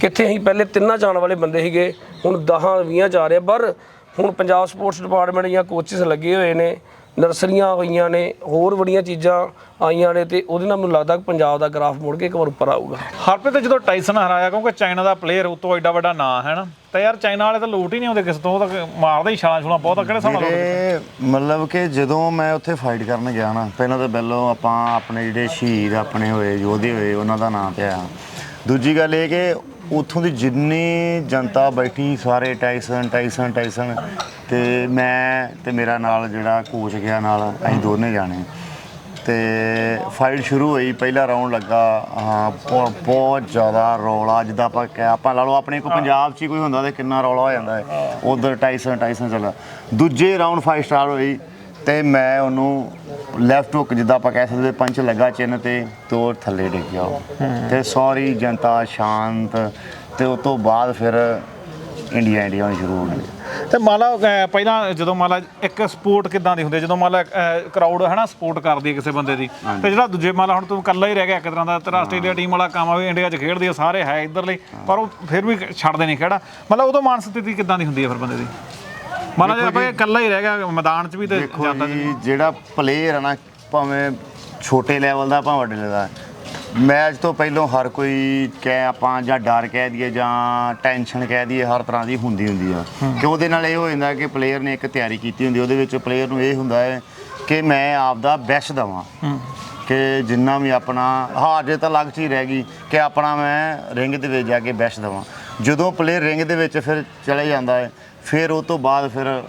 ਕਿੱਥੇ ਅਸੀਂ ਪਹਿਲੇ ਤਿੰਨਾਂ ਜਾਣ ਵਾਲੇ ਬੰਦੇ ਸੀਗੇ ਹੁਣ 10 20 ਜਾ ਰਹੇ। ਪਰ ਹੁਣ ਪੰਜਾਬ ਸਪੋਰਟਸ ਡਿਪਾਰਟਮੈਂਟ ਜਾਂ ਕੋਚਿਸ ਲੱਗੇ ਹੋਏ ਨੇ। ਨਰਸਰੀਆਂ ਹੋਈਆਂ ਨੇ ਹੋਰ ਬੜੀਆਂ ਚੀਜ਼ਾਂ ਆਈਆਂ ਨੇ ਤੇ ਉਹਦੇ ਨਾਲ ਮੈਨੂੰ ਲੱਗਦਾ ਕਿ ਪੰਜਾਬ ਦਾ ਗ੍ਰਾਫ ਮੁੜ ਕੇ ਇੱਕ ਵਾਰ ਉੱਪਰ ਆਊਗਾ। ਹਰਪ੍ਰੀਤ ਜਦੋਂ ਟਾਈਸਨ ਹਰਾਇਆ ਕਿਉਂਕਿ ਚਾਈਨਾ ਦਾ ਪਲੇਅਰ ਉਤੋਂ ਐਡਾ ਵੱਡਾ ਨਾਂ ਹੈ ਨਾ ਤਾਂ ਯਾਰ ਚਾਈਨਾ ਵਾਲੇ ਤਾਂ ਲੂਟ ਹੀ ਨਹੀਂ ਆਉਂਦੇ ਕਿਸੇ ਤੋਂ ਉਹ ਤਾਂ ਮਾਰਦੇ ਹੀ ਛਾਲਾਂ ਛੁਲਾਂ ਬਹੁਤ ਆ ਕਿਹੜੇ ਹਿਸਾਬ ਨਾਲ ਮਤਲਬ ਕਿ ਜਦੋਂ ਮੈਂ ਉੱਥੇ ਫਾਈਟ ਕਰਨ ਗਿਆ ਨਾ ਪਹਿਲਾਂ ਤਾਂ ਪਹਿਲੋਂ ਆਪਾਂ ਆਪਣੇ ਜਿਹੜੇ ਸ਼ਹੀਦ ਆਪਣੇ ਹੋਏ ਯੋਧੇ ਹੋਏ ਉਹਨਾਂ ਦਾ ਨਾਮ ਪਿਆ। ਦੂਜੀ ਗੱਲ ਇਹ ਕਿ ਉੱਥੋਂ ਦੀ ਜਿੰਨੀ ਜਨਤਾ ਬੈਠੀ ਸਾਰੇ ਟਾਈਸਨ ਟਾਈਸਨ ਟਾਈਸਨ ਤੇ ਮੈਂ ਤੇ ਮੇਰਾ ਨਾਲ ਜਿਹੜਾ ਕੋਚ ਗਿਆ ਨਾਲ ਅਸੀਂ ਦੋਨੇ ਜਾਣੇ। ਤੇ ਫਾਈਟ ਸ਼ੁਰੂ ਹੋਈ ਪਹਿਲਾ ਰਾਉਂਡ ਲੱਗਾ। ਹਾਂ ਬਹੁ- ਬਹੁਤ ਜ਼ਿਆਦਾ ਰੌਲਾ ਜਿੱਦਾਂ ਆਪਾਂ ਕਹਿ ਆਪਾਂ ਲਾ ਲਓ ਆਪਣੇ ਕੋ ਪੰਜਾਬ 'ਚ ਹੀ ਕੋਈ ਹੁੰਦਾ ਤੇ ਕਿੰਨਾ ਰੌਲਾ ਹੋ ਜਾਂਦਾ ਹੈ। ਉਧਰ ਟਾਈਸਨ ਟਾਈਸਨ ਚੱਲਾ ਦੂਜੇ ਰਾਉਂਡ ਫਾਈਟ ਸਟਾਰ ਹੋਈ ਤੇ ਮੈਂ ਉਹਨੂੰ ਲੈਫਟ ਹੁੱਕ ਜਿੱਦਾਂ ਆਪਾਂ ਕਹਿ ਸਕਦੇ ਪੰਚ ਲੱਗਾ ਚਿੰਨ ਤੇ ਤੋਰ ਥੱਲੇ ਡਿੱਗ ਗਿਆ ਉਹ। ਤੇ ਸੌਰੀ ਜਨਤਾ ਸ਼ਾਂਤ ਤੇ ਉਸ ਤੋਂ ਬਾਅਦ ਫਿਰ ਇੰਡੀਆ ਇੰਡੀਆ ਹੋਣੀ ਸ਼ੁਰੂ ਹੋ ਗਈ ਤੇ ਮੰਨ ਲਾ ਅਹ, ਪਹਿਲਾਂ ਜਦੋਂ ਮੰਨ ਲਾ ਇੱਕ ਸਪੋਰਟ ਕਿਦਾਂ ਦੀ ਹੁੰਦੀ ਹੈ? ਜਦੋਂ ਮੰਨ ਲਾ ਕਰਾਊਡ ਹੈ ਨਾ ਸਪੋਰਟ ਕਰਦੀ ਹੈ ਕਿਸੇ ਬੰਦੇ ਦੀ ਤੇ ਜਿਹੜਾ ਦੂਜੇ ਮੰਨ ਲਾ ਹੁਣ ਤੂੰ ਇਕੱਲਾ ਹੀ ਰਹਿ ਗਿਆ ਇੱਕ ਤਰ੍ਹਾਂ ਦਾ ਤੇ ਆਸਟ੍ਰੇਲੀਆ ਟੀਮ ਵਾਲਾ ਕੰਮ ਆ ਵੀ ਇੰਡੀਆ 'ਚ ਖੇਡਦੀ ਆ ਸਾਰੇ ਹੈ ਇੱਧਰਲੇ ਪਰ ਉਹ ਫਿਰ ਵੀ ਛੱਡਦੇ ਨਹੀਂ ਖੇੜਾ ਮਤਲਬ ਉਦੋਂ ਮਾਨਸਿਕ ਸਥਿਤੀ ਕਿਦਾਂ ਦੀ ਹੁੰਦੀ ਹੈ ਫਿਰ ਬੰਦੇ ਦੀ ਮੰਨ ਜੇ। ਆਪਾਂ ਇਕੱਲਾ ਹੀ ਰਹਿ ਗਿਆ ਮੈਦਾਨ 'ਚ ਵੀ ਤੇ ਦੇਖੋ ਜਾਂਦਾ ਜੀ ਜਿਹੜਾ ਪਲੇਅਰ ਹੈ ਨਾ ਭਾਵੇਂ ਛੋਟੇ ਲੈਵਲ ਦਾ ਭਾਵੇਂ ਵੱਡੇ ਲੈਵਲ ਦਾ ਮੈਚ ਤੋਂ ਪਹਿਲਾਂ ਹਰ ਕੋਈ ਕਹਿ ਆਪਾਂ ਜਾਂ ਡਰ ਕਹਿ ਦਈਏ ਜਾਂ ਟੈਨਸ਼ਨ ਕਹਿ ਦਈਏ ਹਰ ਤਰ੍ਹਾਂ ਦੀ ਹੁੰਦੀ ਹੁੰਦੀ ਆ। ਕਿ ਉਹਦੇ ਨਾਲ ਇਹ ਹੋ ਜਾਂਦਾ ਕਿ ਪਲੇਅਰ ਨੇ ਇੱਕ ਤਿਆਰੀ ਕੀਤੀ ਹੁੰਦੀ ਉਹਦੇ ਵਿੱਚ ਪਲੇਅਰ ਨੂੰ ਇਹ ਹੁੰਦਾ ਹੈ ਕਿ ਮੈਂ ਆਪਦਾ ਬੈਸਟ ਦਵਾਂ। ਕਿ ਜਿੰਨਾ ਵੀ ਆਪਣਾ ਹਾਰ ਤਾਂ ਲੱਗ ਚ ਰਹਿ ਗਈ ਕਿ ਆਪਣਾ ਮੈਂ ਰਿੰਗ ਦੇ ਵਿੱਚ ਜਾ ਕੇ ਬੈਸਟ ਦਵਾਂ। ਜਦੋਂ ਪਲੇਅਰ ਰਿੰਗ ਦੇ ਵਿੱਚ ਫਿਰ ਚਲੇ ਜਾਂਦਾ ਹੈ ਫਿਰ ਉਹ ਤੋਂ ਬਾਅਦ ਫਿਰ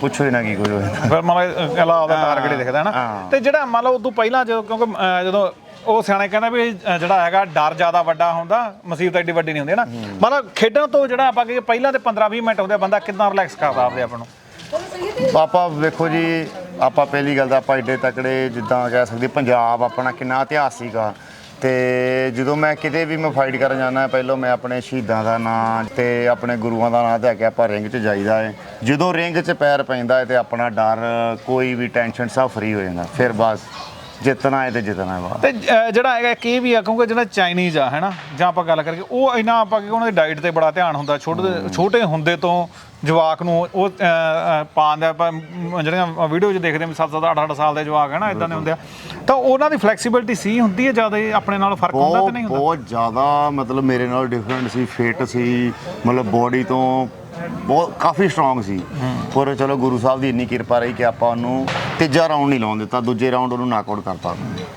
ਪੁੱਛੋ ਹੀ ਨਾ ਕੀ ਕੁਝ ਹੋਇਆ। ਫਿਰ ਮੰਨ ਲਾ ਅਗਲਾ ਆਪਦਾ ਟਾਰਗੇਟ ਹੀ ਦੇਖਦਾ ਹੈ ਨਾ। ਤੇ ਜਿਹੜਾ ਮੰਨ ਲਾ ਉਦੋਂ ਪਹਿਲਾਂ ਜਦੋਂ ਕਿਉਂਕਿ ਅਹ, ਜਦੋਂ ਉਹ ਸਿਆਣੇ ਕਹਿੰਦਾ ਵੀ ਜਿਹੜਾ ਹੈਗਾ ਡਰ ਜ਼ਿਆਦਾ ਵੱਡਾ ਹੁੰਦਾ ਮੁਸੀਬਤ ਐਡੀ ਵੱਡੀ ਨਹੀਂ ਹੁੰਦੀ ਹੈ ਨਾ। ਮਤਲਬ ਖੇਡਣ ਤੋਂ ਜਿਹੜਾ ਆਪਾਂ ਕਿ ਪਹਿਲਾਂ ਤੇ 15 20 ਮਿੰਟ ਹੁੰਦੇ ਆ, ਬੰਦਾ ਕਿੰਨਾ ਰਿਲੈਕਸ ਕਰਦਾ ਆਪਦੇ ਆਪ ਨੂੰ। ਆਪਾਂ ਵੇਖੋ ਜੀ ਆਪਾਂ ਪਹਿਲੀ ਗੱਲ ਤਾਂ ਆਪਾਂ ਏਡੇ ਤਕੜੇ ਜਿੱਦਾਂ ਕਹਿ ਸਕਦੇ ਪੰਜਾਬ ਆਪਣਾ ਕਿੰਨਾ ਇਤਿਹਾਸਿਕ ਆ। ਤੇ ਜਦੋਂ ਮੈਂ ਕਿਤੇ ਵੀ ਮੈਂ ਫਾਈਟ ਕਰਨ ਜਾਂਦਾ ਪਹਿਲਾਂ ਮੈਂ ਆਪਣੇ ਸ਼ਹੀਦਾਂ ਦਾ ਨਾਂ ਤੇ ਆਪਣੇ ਗੁਰੂਆਂ ਦਾ ਨਾਂ ਤੇ ਕੇ ਆਪਾਂ ਰਿੰਗ 'ਚ ਜਾਈਦਾ ਹੈ ਜਦੋਂ ਰਿੰਗ 'ਚ ਪੈਰ ਪੈਂਦਾ ਹੈ ਤੇ ਆਪਣਾ ਡਰ ਕੋਈ ਵੀ ਟੈਨਸ਼ਨ ਸਭ ਫਰੀ ਹੋ ਜਾਂਦਾ। ਫਿਰ ਬਸ। ਜਿੱਤਣਾ ਹੈ ਤੇ ਜਿੱਤਣਾ ਹੈ ਬਸ ਤੇ ਅਹ, ਜਿਹੜਾ ਹੈਗਾ ਇੱਕ ਇਹ ਵੀ ਆ ਕਿਉਂਕਿ ਜਿਹੜਾ ਚਾਈਨੀਜ਼ ਆ ਹੈਨਾ ਜਾਂ ਆਪਾਂ ਗੱਲ ਕਰੀਏ ਉਹ ਇੰਨਾ ਆਪਾਂ ਕਿ ਉਹਨਾਂ ਦੀ ਡਾਈਟ ਤੇ ਬੜਾ ਧਿਆਨ ਹੁੰਦਾ ਛੋਟੇ ਛੋਟੇ ਹੁੰਦੇ ਤੋਂ ਜਵਾਕ ਨੂੰ ਉਹ ਅਹ, ਅਹ, ਪਾਉਂਦਾ ਆਪਾਂ ਮ, ਜਿਹੜੀਆਂ ਵੀਡੀਓ 'ਚ ਦੇਖਦੇ ਹਾਂ 7 7 8 8 ਸਾਲ ਦੇ ਜਵਾਕ ਹੈ ਨਾ ਇਦਾਂ ਦੇ ਹੁੰਦੇ ਆ। ਤਾਂ ਉਹਨਾਂ ਦੀ ਫਲੈਕਸੀਬਿਲਟੀ ਸੀ ਹੁੰਦੀ ਹੈ ਜ਼ਿਆਦਾ ਆਪਣੇ ਨਾਲ ਫ਼ਰਕ ਹੁੰਦਾ ਬਹੁਤ ਤੇ ਨਹੀਂ ਹੁੰਦਾ? ਬਹੁਤ ਜ਼ਿਆਦਾ ਮਤਲਬ ਮੇਰੇ ਨਾਲ ਡਿਫਰੈਂਟ ਸੀ ਫਿਟ ਸੀ ਮਤਲਬ ਬੋਡੀ ਤੋਂ ਬਹੁਤ, ਕਾਫੀ ਸਟਰੋਂਗ ਸੀ। ਪਰ ਚਲੋ ਗੁਰੂ ਸਾਹਿਬ ਦੀ ਇੰਨੀ ਕਿਰਪਾ ਰਹੀ ਕਿ ਆਪਾਂ ਉਹਨੂੰ ਤੀਜਾ ਰਾਉਂਡ ਨਹੀਂ ਲਾਉਣ ਦਿੱਤਾ, ਦੂਜੇ ਰਾਉਂਡ ਉਹਨੂੰ ਨਾਕਆਊਟ ਕਰਤਾ।